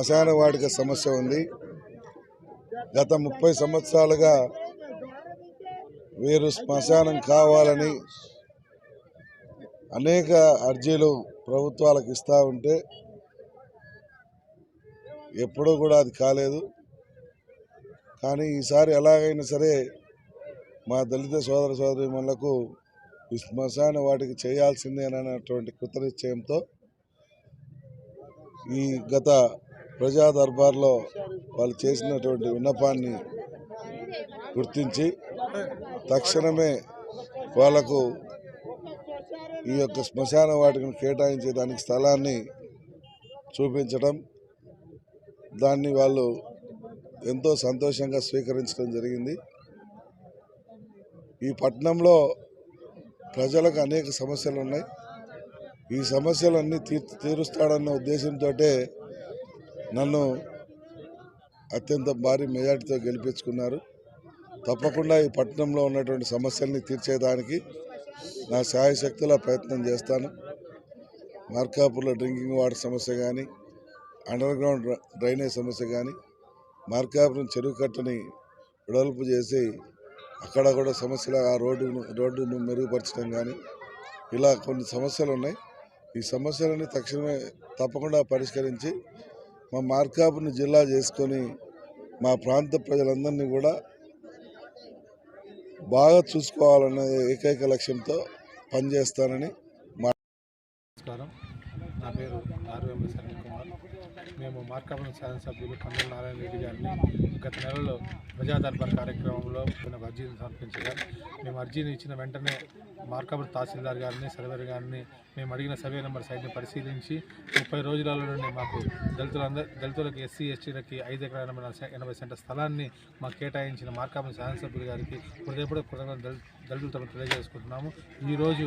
శ్మశాన వాటిక సమస్య ఉంది. గత ముప్పై సంవత్సరాలుగా వీరు శ్మశానం కావాలని అనేక అర్జీలు ప్రభుత్వాలకు ఇస్తూ ఉంటే ఎప్పుడూ కూడా అది కాలేదు. కానీ ఈసారి ఎలాగైనా సరే మా దళిత సోదర సోదరిమణులకు ఈ శ్మశాన వాటికి చేయాల్సిందే అన్నటువంటి కృతనిశ్చయంతో ఈ గత ప్రజా దర్బార్లో వాళ్ళు చేసినటువంటి విన్నపాన్ని గుర్తించి తక్షణమే వాళ్ళకు ఈ యొక్క శ్మశాన వాటికను కేటాయించేదానికి స్థలాన్ని చూపించడం దాన్ని వాళ్ళు ఎంతో సంతోషంగా స్వీకరించడం జరిగింది. ఈ పట్టణంలో ప్రజలకు అనేక సమస్యలు ఉన్నాయి. ఈ సమస్యలన్నీ తీర్ తీరుస్తాడన్న ఉద్దేశంతో నన్ను అత్యంత భారీ మెజార్టీతో గెలిపించుకున్నారు. తప్పకుండా ఈ పట్టణంలో ఉన్నటువంటి సమస్యల్ని తీర్చేదానికి నా సాయశక్తిలో ప్రయత్నం చేస్తాను. మార్కాపూర్లో డ్రింకింగ్ వాటర్ సమస్య కానీ అండర్ గ్రౌండ్ డ్రైనేజ్ సమస్య కానీ మార్కాపురం చెరువు కట్టని వెడల్పు చేసి అక్కడ కూడా సమస్యలు ఆ రోడ్డును రోడ్డును మెరుగుపరచడం కానీ ఇలా కొన్ని సమస్యలు ఉన్నాయి. ఈ సమస్యలని తక్షణమే తప్పకుండా పరిష్కరించి మా మార్కాపుని జిల్లా చేసుకొని మా ప్రాంత ప్రజలందరినీ కూడా బాగా చూసుకోవాలనే ఏకైక లక్ష్యంతో పనిచేస్తానని నమస్కారం. నా పేరు ఆర్వీఎం సరణ్ కుమార్. మేము మార్కాపురం శాసనసభ్యులు కన్నూరు నారాయణ రెడ్డి గారిని గత నెలలో ప్రజాదర్బార్ కార్యక్రమంలో ఒక అర్జీని సమర్పించగా మేము అర్జీని ఇచ్చిన వెంటనే మార్కాపురం తహసీల్దార్ గారిని సర్వేర్ గారిని మేము అడిగిన సర్వే నెంబర్ సైట్ని పరిశీలించి ముప్పై రోజులలో నుండి మాకు దళితులందరూ దళితులకు ఎస్సీ ఎస్టీలకి ఐదు ఎకరాల ఎనభై ఎనభై సెంటర్ స్థలాన్ని మాకు కేటాయించిన మార్కాపురం శాసనసభ్యులు గారికి హృదయపూర్వక కృతజ్ఞతలు దళితులతో తెలియజేసుకుంటున్నాము. ఈరోజు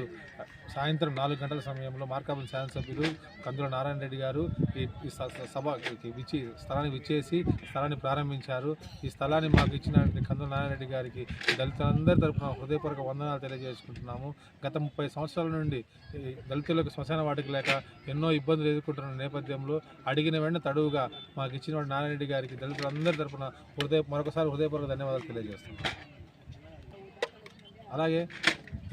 సాయంత్రం నాలుగు గంటల సమయంలో మార్కాపురం శాసనసభ్యులు కందుల నారాయణ రెడ్డి గారు ఈ ఈ స- సభకి విచ్చి స్థలాన్ని విచ్చేసి స్థలాన్ని ప్రారంభించారు. ఈ స్థలాన్ని మాకు ఇచ్చిన కందుల నారాయణ రెడ్డి గారికి దళితులందరి తరఫున హృదయపూర్వక వందనాలు తెలియజేసుకుంటున్నాము. గత ముప్పై సంవత్సరాల నుండి ఈ దళితులకు శ్మశాన వాటికి లేక ఎన్నో ఇబ్బందులు ఎదుర్కొంటున్న నేపథ్యంలో అడిగిన వెంట తడువుగా మాకు ఇచ్చిన నారాయణ రెడ్డి గారికి దళితులందరి తరఫున హృదయ మరొకసారి హృదయపూర్వక ధన్యవాదాలు తెలియజేస్తున్నాం. అలాగే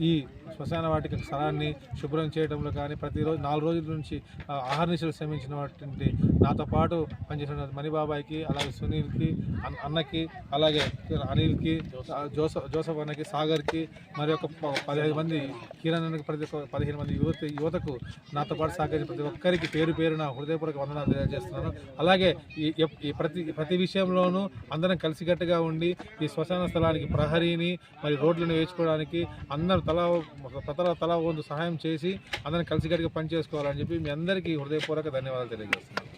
ఈ శ్మశాన వాటిక స్థలాన్ని శుభ్రం చేయడంలో కానీ ప్రతిరోజు నాలుగు రోజుల నుంచి ఆ, ఆహర్నిశలు శ్రమించినటువంటి నాతో పాటు పనిచేసిన మణిబాబాయికి అలాగే సునీల్కి అన్నకి అలాగే అనిల్కి జోసఫ్ జోసఫ్ అన్నకి సాగర్కి మరి ఒక ప- పదిహేను మంది కిరణ్ ప్రతి ఒక్క పదిహేను మంది యువత యువతకు నాతో పాటు సహకరించిన ప్రతి ఒక్కరికి పేరు పేరున హృదయపూర్వక వందనాలు తెలియజేస్తున్నాను. అలాగే ఈ ఈ ప్రతి ప్రతి విషయంలోనూ అందరం కలిసికట్టుగా ఉండి ఈ శ్మశాన స్థలానికి ప్రహరీని మరి రోడ్లను వేసుకోవడానికి అందరూ తలా తల తలా వంతు సహాయం చేసి అందరిని కలిసికట్టుగా పనిచేసుకోవాలని చెప్పి మీ అందరికీ హృదయపూర్వక ధన్యవాదాలు తెలియజేస్తున్నాను.